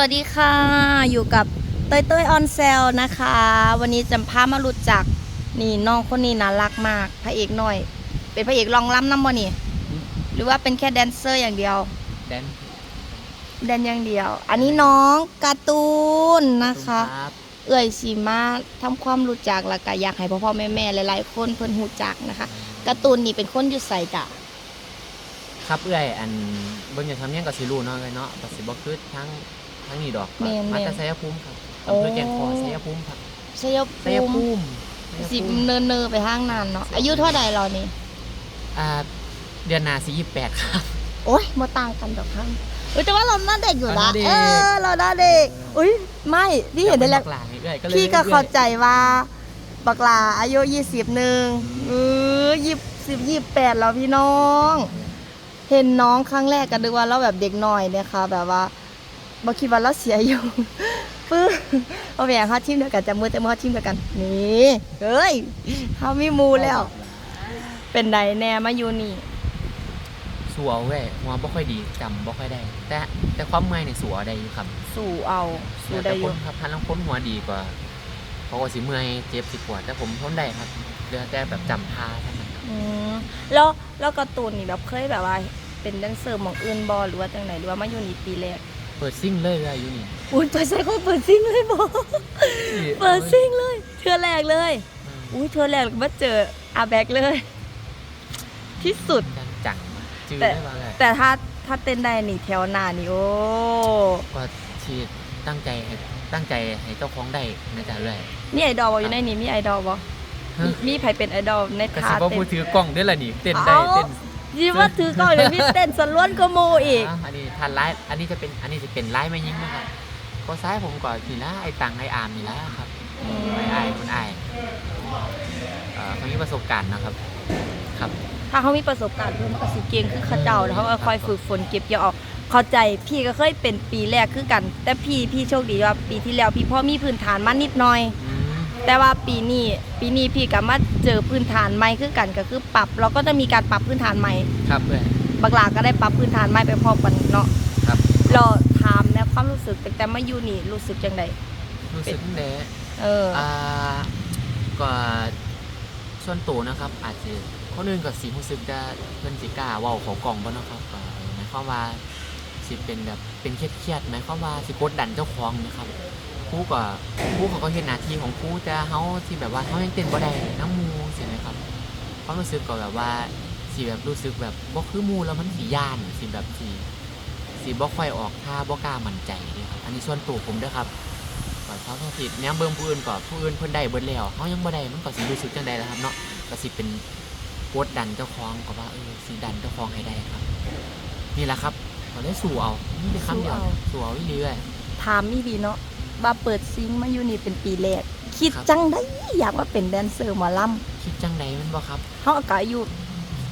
วัสดีค่ะ อยู่กับเต้ยเต้ยออนเซลนะคะ วันนี้จะพามารู้จัก นี่น้องคนนี้น่ารักมาก พระเอกหน่อย เป็นพระเอกลองล้ำน้ำบ่นี่ หรือว่าเป็นแค่แดนเซอร์อย่างเดียว แดน แดนอย่างเดียว อันนี้น้องการ์ตูนนะคะ ครับ เอ่ยสีมาทำความรู้จักแล้วก็อยากให้พ่อพ่อแม่แม่หลายๆ คนเพิ่นหูจักนะคะการ์ตูนนี่เป็นคนอยู่ใส่จ้ะครับเอื้อยอันเบิ่งอย่างทำเนียงกับสิรูเนาะเลยเนาะกับสิบ่คือทั้ง ทั้งนี้ดอกแม่นๆ มาจากไสยภูมิครับโอ้อำเภอแก่งคอยไสยภูมิครับชัยไสยภูภูมิมิสิชัยภูมิเนินเนอๆไปห้างนานเนาะอายุเท่าใดเรานี่อ่าเดือนหน้าสิ28ครับ โอ๊ยมาต่างกันดอกครับเอ้ยแต่ว่าเราหน้าเด็กอยู่นะเราหน้าเด็ก เออเราหน้าเด็กอุ้ยไม่พี่เห็นได้แล้วกลางเอื้อยก็เลยพี่ก็เข้าใจว่าบักลาอายุยี่สิบหนึ่งเออยี่สิบยี่แปดแล้วพี่น้อง เห็นน้องครั้งแรกก็นึกว่าเราแบบเด็กน้อยเนี่ยค่ะ แบบว่า บาคิดว่าเราเสียอยู่ปื้อเอาแหวนเขาทีมเดียวกันจะมือแต่มือเขาทีมเดียวกัน นี่เฮ้ยเขามีหมูแล้ว เป็นไดแน่มาอยู่นี่ สัวเว้ยหัวบ่ค่อยดีจำบ่ค่อยได้ แต่แต่ความเมื่อยนี่สัวได้อยู่ครับสู่เอาสู่ได้แต่อคยู่นครับพันลังคนหัวดีกว่าเพราะว่าสิเมื่อยเจ็บสิปวดแต่ผมทนได้ครับเหลือแต่แบบจำท่าเท่านั้นครับอืมแล้วแล้วการ์ตูนนี่แบบเคยแบบว่า เป็นแดนเซอร์หมองอื่นบอหรือว่าจังไหนหรือว่ามาอยู่นี่ปีแรก เปิดซิ่งเลยเลยอยู่นี่อุ้ยเปิดใส่เขาเปิดซิงเลยบอเปิดซิงเลยเทือแรกเลย อุ้ยเทือแรกมาเจออาแบกเลย ที่สุดจังจังจืดแต่ได้มาเลยแต่ถ้าถ้าเต้นได้นี่แถวหน้านี่โอ้ก็ที่ตั้งใจให้ตั้งใจให้เจ้าของได้นะจ๊ะเลยมีไอดอลบ่อยู่ในนี้มีไอดอลบ่ฮะมีมีใครเป็นไอดอลในกระท่าสิบว่าเต้พูนดถือกล้องได้ละนี่เต้นได้เอาเต้น ยี่ว่าถือกล้องเดี๋ยวพี่เต้นสล้วนก็โมอีกอะอันนี้ทันไลฟ์อันนี้จะเป็นอันนี้จะเป็นไลฟ์ไม่ยิงนะครับก็ซ้ายผมก่อนนี่ละไอ้ตังไอ้อาร์มนี่ละครับไอ้ไอ้คุณไอ้เอ่อเขามีประสบการณ์นะครับ ครับ ถ้าเขามีประสบการณ์เพิ่มมันก็สิเก่งคือเขาเจ้าแล้วเขาก็คอยฝึกฝนเก็บเกี่ยวออกเข้าใจพี่ก็เคยเป็นปีแรกคือกัน แต่พี่พี่โชคดีว่าปีที่แล้วพี่พ่อมีพื้นฐานมานิดหน่อยอืม แต่ว่าปีนี้ปีนี้พี่ก็มาเจอพื้นฐานใหม่คือกันก็คือปรับ เราก็จะมีการปรับพื้นฐานใหม่ครับเลยบักหลาก็ได้ปรับพื้นฐานใหม่ไปพร้อมกันเนาะครับเราถามแนวความรู้สึกแต่มาอยู่นี่รู้สึกจังไดรู้สึกเด้เอออ่าก็ส่วนตัวนะครับ อาจจะคนอื่นก็สิรู้สึกจะเพิ่นสิกล้าเว้าเขากล่องบ่เนาะครับก็หมายความว่าสิเป็นแบบเป็นเครียดๆหมายความว่าสิกดดันเจ้าของนะครับค รูก็ครูเขาก็เฮ็ดหน้าที่ของครูแต่เฮาที่แบบว่าเฮายังเต้นบ่ได้น้ำหมู่ใช่ไหมครับความรู้สึกก็แบบว่าสิแบบรู้สึกแบบบ่คือหมู่แล้วมันสิย่านสิแบบสิสิบ่ค่อยออกท่าบ่กล้ามั่นใจเด้ครับอันนี้ส่วนตัวผมเด้อครับก่อนเขาเขาผิดแนมเบิ่งผู้อื่นก่อนผู้อื่นเพิ่นได้เบิดแล้วเขายังบ่ได้มันก็สิรู้สึกจังไดล่ะครับเนาะก็สิเป็นกดดันเจ้าของก็ว่าเออสิดันเจ้าของให้ได้ครับ นี่แหละครับก็เลยสู้เอานี่เป็นคำเดียวสู้เอาอีหลีเลยถามอีดีเนาะ ว่าเปิดซิงค์มาอยู่นี่เป็นปีแรก คิดครับ จังได้อยากมาเป็นแดนเซอร์หมอลำคิดจังไดแมันบ่ครับเขาก็อายุ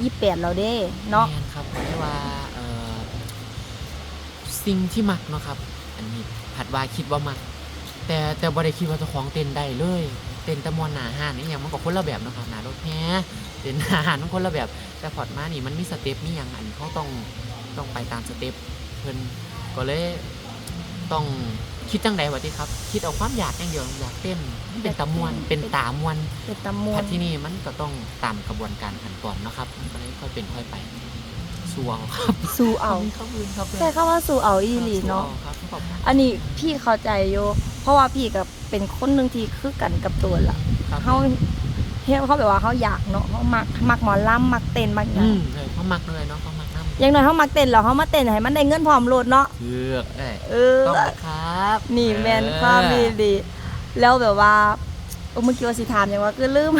ยี่แปดแล้วเด้เนาะ แม่นครับก็ได้ว่าเอ่อสิ่งที่มักเนาะครับ อันนี้ผัดว่าคิดว่ามัก แต่แต่บ่ได้คิดว่าเจ้าของเต้นได้เลยเต้นแตะมวนหน้าห้านนี่ยังมันก็คนละแบบเนาะครับหน้ารถแฮเต้นหน้าห้านมันคนละแบบ แต่พอดมานี่มันมีสเต็ปมีหยังอันเขาต้องต้องไปตามสเต็ปเพิ่นก็เลยต้อง คิดจังใดวะที่ครับ คิดเอาความอยากอย่างเดียวอยากเต้นเป็นตะมวนเป็นตามวนเป็นตำมวพันดที่นี่มันก็ต้องตามกระบวนการขั้นตอนเนาะครับมันก็เลยค่อยเป็นค่อยไปสู้เอาครับสู้เอาครับอื่นครับใช่คำว่าสู้เอาอีหลีเนาะสู้อครับขอบคุณอันนี้พี่เข้าใจโยเพราะว่าพี่กับเป็นคนหนึ่งที่คือกันกับตัวละครับเขาเฮ้เขาแบบว่าเขาอยากเนาะเขามักมักหมอลำมักเต้นมักหยัอืงมเลยเขามักเลยเนาะเขามักน้ำ อย่างน้อยเขามักเต้นแล้วเขามาเต้นให้มันได้เงินพร้อมโลดเนาะเชือกเอ้ยเออต้องนะครับนี่แมนความดีดี แล้วแบบว่าเออเมื่อกี้ว่าสิถามอย่างว่าคือลืม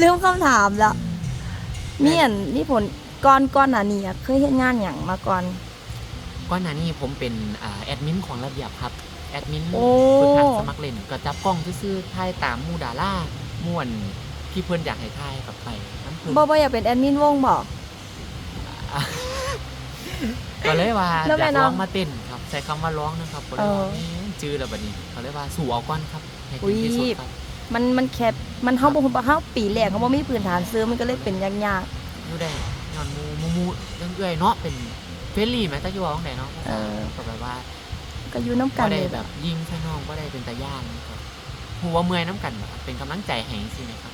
ลืมคำถามแล้วเมียนนี่ผลก่อนก่อนหน้านี้อะเคยเฮ็ดงานอย่างมาก่อนก่อนหน้านี้ผมเป็นอ่าแอดมินของระเบียบครับแอดมินโอ้ฝึกหัดสมัครเล่นก็จับกล้องซื่อๆถ่ายตามหมูดาล่าม่วนที่เพื่อนอยากให้ถ่ายกับไปน้ำเพิ่นบ่บ่อยากเป็นแอดมินวงบ่ก็ เลยว่าแล้วอแม่ยากน้องร้องมาเต้นครับ ใช้คำว่าร้องนะครับก็เลยว่าเออแหม่จื้อแล้วบัดนี้เขาเลยว่าสู่เอาก้อนครับให้อุ๊ถึยงที่สุดครับมันมันแคบมันเฮาบ่ฮู้ว่าเฮาปีแรกเขาบ่มีพื้นฐานซื้อมันก็เลยเป็นยากอยู่ได้ย้อนหมูหมูหมูยังเอื้อยเนาะเป็นเฟรนลี่ไหมตะกี้ว่าของไหนเนาะเออก็แบบว่า ก็อยู่น้ำกัก็นได้เลยแบบยิงใส่น้องก็ได้เป็นตาย่านครับหัวาเมื่อยน้ำกันแบบเป็นกำลังใจให้สินะครับ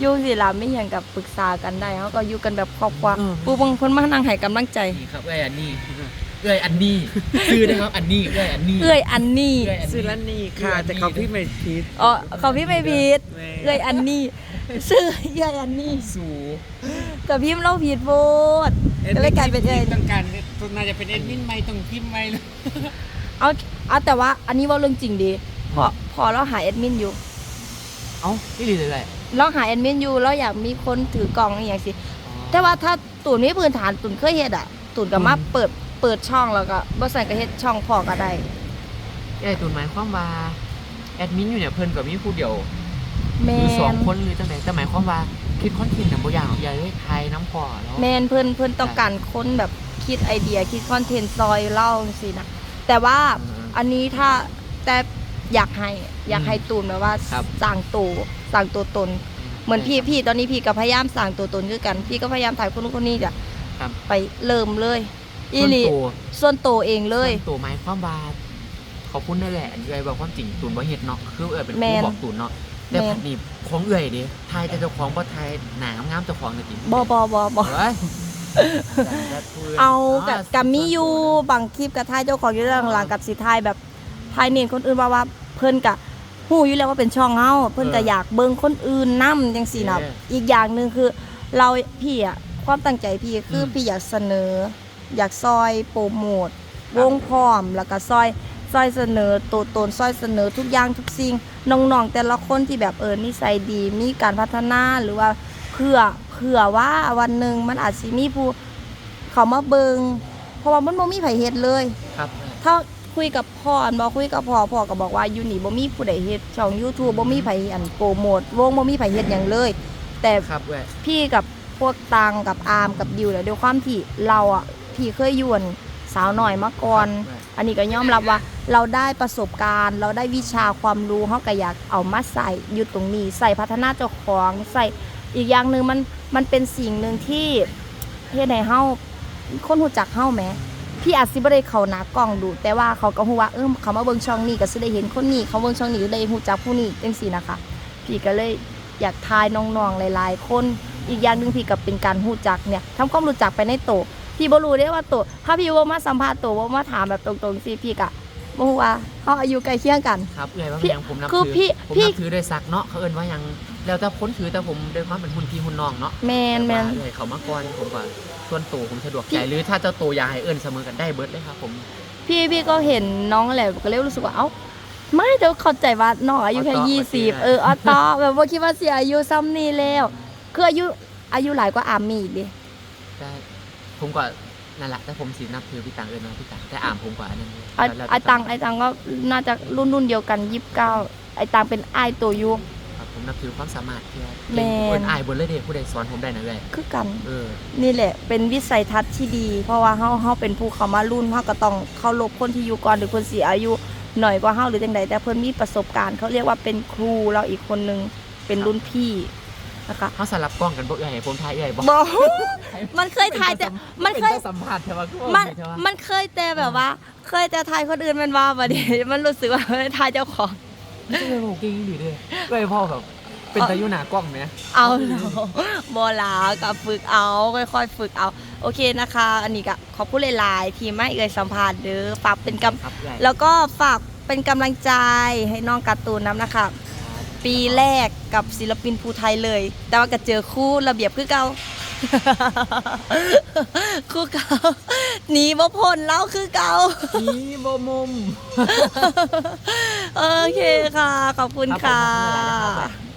อยู่สิล่ะไม่อย่างกับปรึกษากันได้เขาก็อยู่กันแบบครอบครัวเออปูบางคนมานั่งให้กำลังใจนี่ครับเอ้ยอันนี้เอ้ยอันนี้ซื้อนะครับ อันนี้เอ้ยอันนี้เอื้อยอันนี้เอ้ยอันสุรันนี่ค่ะ แต่เขาพี่ไม่ผิด อ๋อเขาพี่ไม่ผิดแม่ เอื้อยอันนี้ชื่อเอื้อยอันนี้สูกับพิมพ์เราผิดโบดก็เลยกลายเป็นเอื้อยต้องการน่าจะเป็นเอ็ดมินไม่ต้องพิมพ์ไม่เลยเอาเอาแต่ว่าอันนี้เว่าเรื่องจริงดีพอพอเราหาแอดมินอยู่ เอ้านี่ดีเลยเลย เราหาแอดมินอยู่เราอยากมีคนถือกล่องอหย่างสิ แต่ว่าถ้าตูนมีพื้นฐานตูนเคยเฮ็ดอะตูนก็มาเปิดเปิดช่องแล้วก็บ่ใส่ก็เฮ็ดช่องพอก็ได้ ไอ้ตุนหมายความว่าแอดมินอยู่เนี่ยเพิ่นกับมีผู้เดียวแมหรือสองนคนหรือจังไดแต่หมายความว่าคิดคอนเทนต์น่ะบ่อย่างของยายเลยไทยน้ำพอแล้วแมนเพิ่นเพิ่นต้องการคนแบบคิดไอเดียคิดคอนเทนต์ซอยเล่าจังซี่นะแต่ว่าอืมอันนี้ถ้าแต่ อยากให้อยากให้ตูนแบบว่าครับสร้างตัวสร้างตัวตน เหมือนพี่พี่ตอนนี้พี่ก็พยายามสร้างตัวตนด้วยกัน พี่ก็พยายามถ่ายคนนู้นคนนี้จ้ะครับ ไปเริ่มเลยอีส่วนหลีตัวส่วนตัวเองเลย ส่วนตัวหมายความว่าขอบคุณนั่นแหละเอื้อยบอกความจริงตูนบ่เฮ็ดเนาะคือเอื้อยเป็นแม่ผู้นบอกตูนเนาะแต่แม่นผัดนี่ของเอื้อยดิไทยแต่เจ้าของบ่ไทยหนางามๆเจ้าของน่ะติบอบอบอบอเฮ้ยเอากับกับมีอยู่บางคลิปกับทายเจ้าของอยู่เรื่องหลังกับสิทายแบบทายเน้นคนอื่นว่าว่าเพิ่นกะหู้อยู่แล้วว่าเป็นช่องเฮาเพิ่นก็อยากเบิ่งคนอื่นนํจังซี่นะอีกอย่างหนึงคือ เราพี่อะความตั้งใจพี่คืออพี่อยากเสนอ อยากซอยโปรโมทวงพร้อมแล้วก็ซอยซอยเสนอตัวตนซอยเสนอทุกอย่างทุกสิ่งน้องๆแต่ละคนที่แบบเออนิสัยดี มีการพัฒนาหรือว่าเพื่อเพื่อว่าวันหนึ่งมันอาจสิมีผู้เขามาเบิงเพราะว่ามันบ่มีไผเฮ็ดเลย ครับถ้า คุยกับพ่ออันบ่คุยกับพ่อพ่อก็บอกว่าอยู่นี่บ่มีผู้ใดเฮ็ดช่อง YouTube บ่มีไผอันโปรโมทวงบ่มีไผเฮ็ดหยังเลย แต่ครับเว้ยพี่กับพวกตังกับอาร์มกับดิวเนี่ยด้วยความที่เราอะพี่เคยอยวนสาวหน่อยมาก่อน อันนี้ก็ยอมรับว่าเราได้ประสบการณ์ เราได้วิชาความรู้เขาก็อยากเอามาใส่อยู่ตรงนี้ใส่พัฒนาเจ้าของใส่อีกอย่างหนึ่งมันมันเป็นสิ่งหนึ่งที่เฮ็ดให้เฮาคนหูจักเฮาแหม พี่อาจสิบ่ได้เข้าหน้ากล้องดู แต่ว่าเขาก็ฮู้ว่าเออเขามาเบิ่งช่องนี้ก็สิได้เห็นคนนี้เขาเบิ่งช่องนี้ก็ได้ฮู้จักผู้นี้จังซี่นะคะ พี่ก็เลยอยากทายน้องๆหลายๆ คนอีกอย่างหนึ่งพี่ก็เป็นการฮู้จักเนี่ยทำความรู้จักไปในโตพี่บ่รู้ได้ว่าโตถ้าพี่บ่มาสัมภาษณ์โตบ่มาถามแบบตรงๆสิพี่ก็บ่ฮู้ว่าเฮาอายุใกล้เคียงกัน ครับเอื้อยว่าพี่เป็นหยังผมนับคือถือพี่ผมพี่ นับถือด้วยซักเนาะเขาเอิ้นว่าหยัง แล้วแต่พ้นถือแต่ผมด้วยความเป็นหุ่นพี่หุ่นน้องเนาะแมนแมนว่าเอื้อยเขามาก่อนผมก็ส่วนตัวผมสะดวกพี่ใจหรือถ้าเจ้าตัวอยากให้เอิ้นเสมอกันได้เบิดเลยครับผม พี่พี่ก็เห็นน้องแหละก็เลยรู้สึกว่าเอ้าไม่เดี๋ยวเข้าใจว่าน้องอายุแค่อ๋อต่อยี่สิบโอเคเออเอาต่อแบบว่าคิดว่าสิอายุซ้ำนี่แล้วคืออายุอายุหลายกว่าอาร์มมีอีกดิแต่ผมก็นั่นแหละแต่ผมสินับถือพี่ตังเอิ้นว่าพี่ตังแต่อ่ามผมกว่าอันนั้นเลยไอ้แล้วไอ้ตังไอ้ตังก็น่าจะรุ่นรุ่นเดียวกันยี่สิบเก้าไอ้ตังเป็นไอ้ายตัวอยูครับ ผมนับถือความสามารถที่ว่าแม่นเอิ้นอายเบิดเลยเด้ผู้ใดสอนผมได้นะเอ้อยคือกัน เออ นี่แหละ เป็นวิสัยทัศน์ที่ดี เพราะว่าเฮาเฮาเป็นผู้เขามารุ่นเฮาก็ต้องเคารพคนที่อยู่ก่อนหรือคนเสียอายุหน่อยกว่าเฮาหรือจังใดแต่เพิ่นมีประสบการณ์ เขาเรียกว่าเป็นครูเราอีกคนนึงเป็นรุ่นพี่นะคะเขาสลับกล้องกันบ่เอ้อยให้ผมถ่ายเอ้อยบ่บอก มันเคยถ่ายแต่มันเคยป็สัมภาษณ์ใช่ป่ะมันมันเคยแต่แบบว่า เคยแต่ถ่ายคนอื่นมันว่าบัดนี้ มันรู้สึกว่าถ่ายเจ้าของ ไม่ใช่โหเก่งดีเด้เอ้อยพ่อแบบเป็นตายุหนากล้องไหมเอาบอลากับฝึกเอาค่อยๆฝึกเอา โอเคนะคะ อันนี้ก็ขอบคุณหลายๆ ที่ไม่เอ่ยสัมภาษณ์เด้อฝากเป็นกำครับเอ้อยแล้วก็ฝากเป็นกำลังใจให้น้องการ์ตูนน้ำนะคะ ปีแรกกับศิลปินภูไทยเลย แต่ว่าก็เจอคู่ระเบียบคือเก่า คู่เก่าหนีบ่พ้นเล่าคือเก่า นี่บ่มุม โอเคค่ะ ขอบคุณครับผมค่ะขอบคุณหลายๆนะครับ